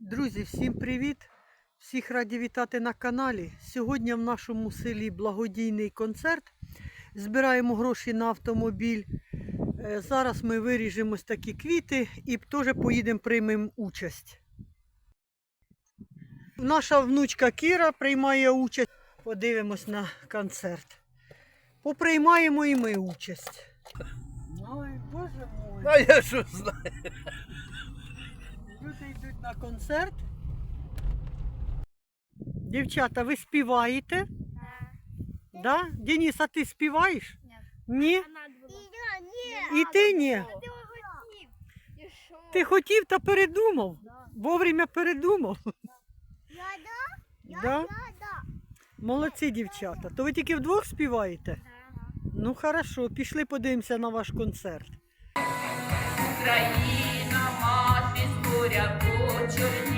Друзі, всім привіт! Всіх раді вітати на каналі. Сьогодні в нашому селі благодійний концерт. Збираємо гроші на автомобіль. Е, Зараз ми виріжемо ось такі квіти і теж поїдемо приймемо участь. Наша внучка Кіра приймає участь. Подивимось на концерт. Поприймаємо і ми участь. Ой, боже мой. А я що знаю. На концерт. Дівчата, ви співаєте? Да? Денис, а ти співаєш? Ні. Ні? І ти ні. Ти хотів та передумав. Вовремя передумав. Да? Молодці, дівчата. То ви тільки вдвох співаєте? Ну, хорошо, пішли подивимося на ваш концерт. Україна, your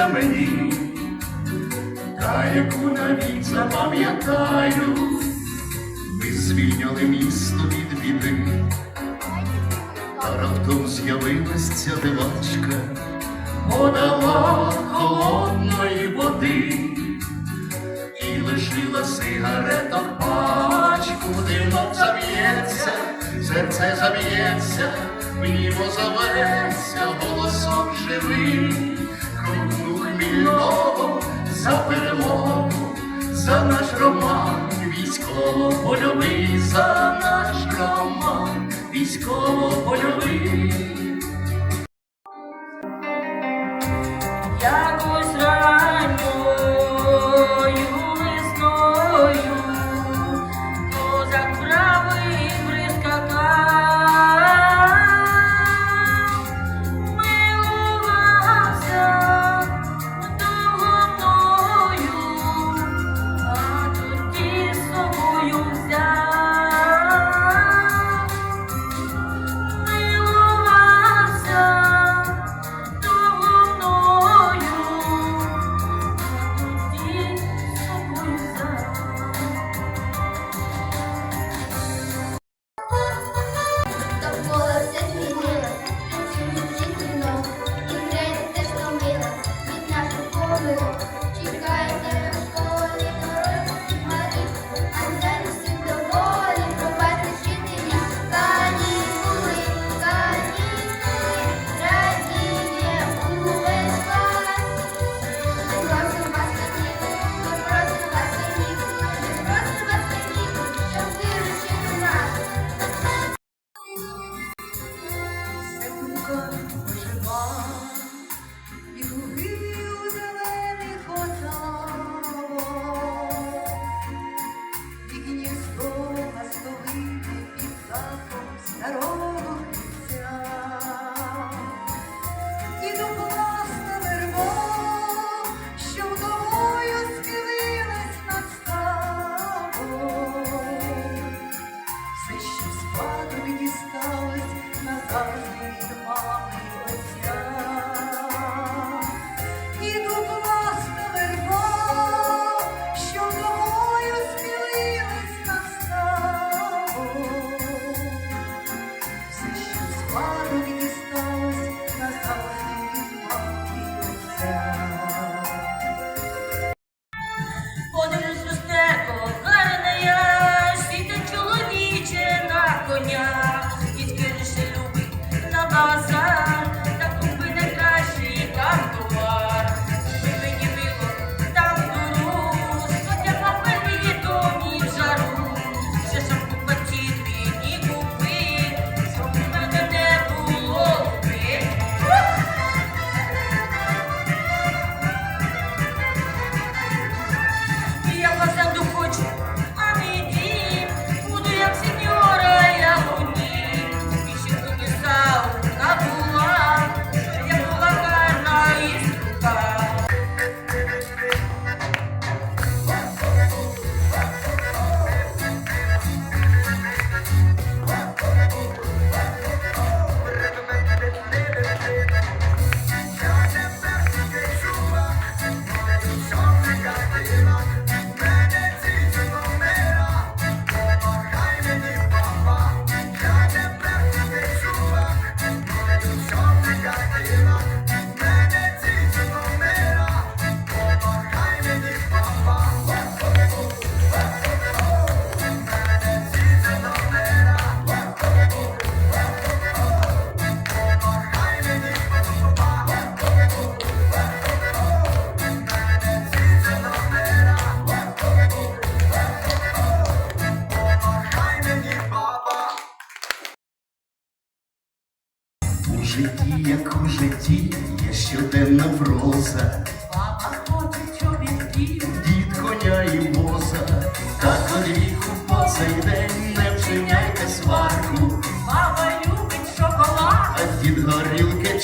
зустрілася мені, та яку навіть запам'ятаю, ми звільняли місто від біди, та раптом з'явилась ця дивачка, подала холодної води і лишила сигареток пачку, димом заб'ється, серце заб'ється, в небо заветься, голосом живий, за перемогу, за наш роман, військово-польовий, за наш роман, військово-польовий.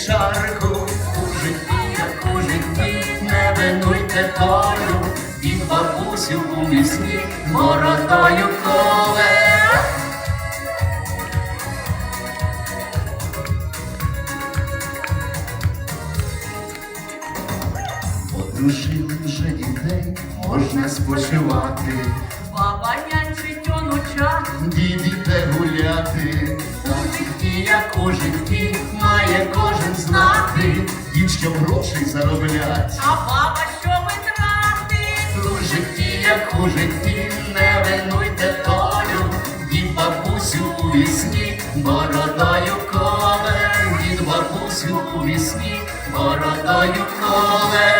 чарку, у житті, як у житті, не винуйте долю, від бабусю у місні бородою коле. Одружили вже дітей, можна спочивати. Книжки заробляти. А баба що витратить? У житті, як у житті, не винуйте толю, Дім бабусю у вісні, бородою коле, Дід бабусю у вісні, бородою коле.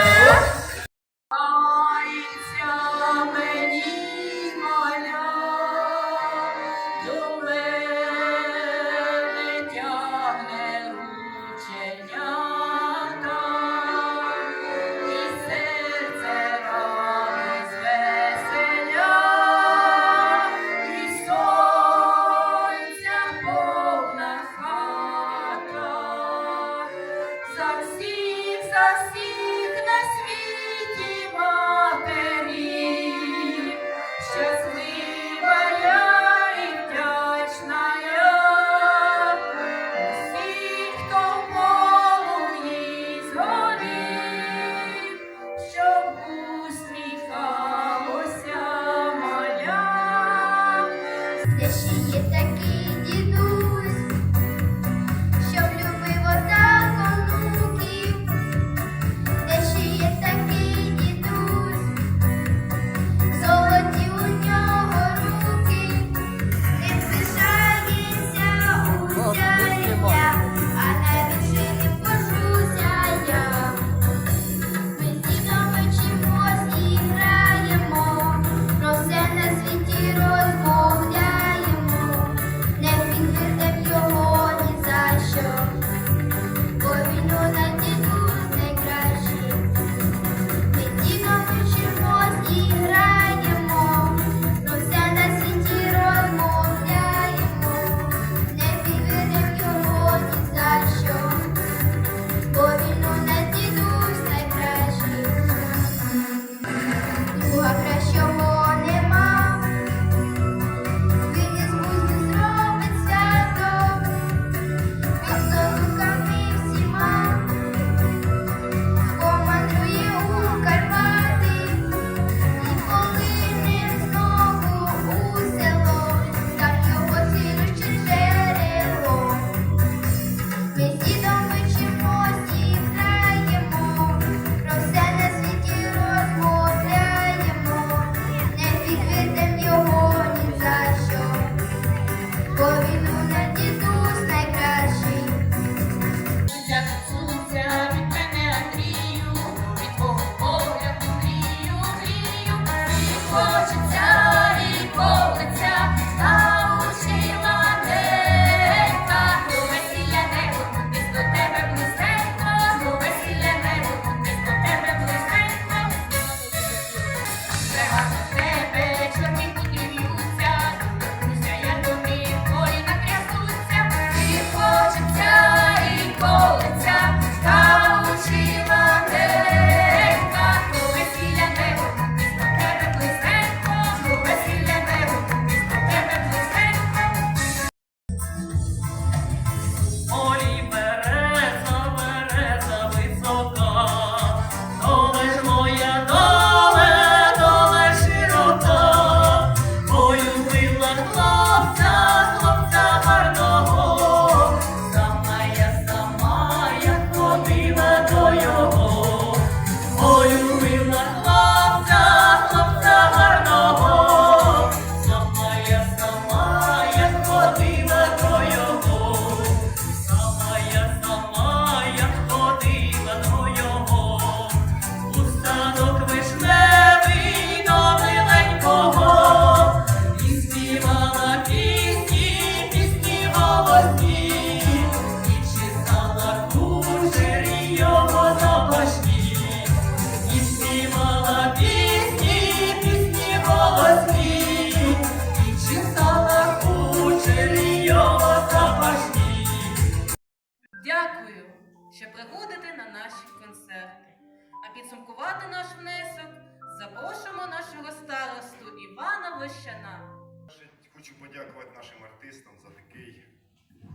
подякувати нашим артистам за такий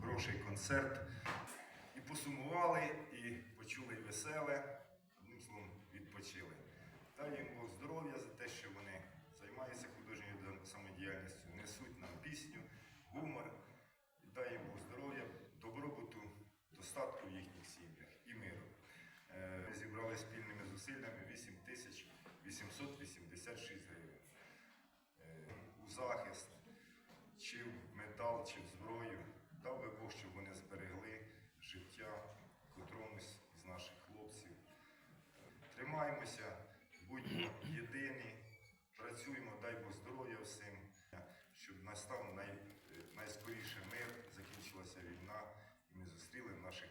хороший концерт. І посумували, і почули веселе, одним словом, відпочили. Дай їм Бог здоров'я за те, що вони займаються художньою самодіяльністю, несуть нам пісню, гумор. І дай їм Бог здоров'я, добробуту, достатку в їхніх сім'ях і миру. Е, ми зібрали спільними зусиллями 8886 метал чи зброю, дав би Бог, щоб вони зберегли життя котромусь з наших хлопців. Тримаємося, будьмо єдині, працюємо, дай Бог здоров'я всім, щоб настав най, е, найскоріше мир, закінчилася війна, і ми зустріли наших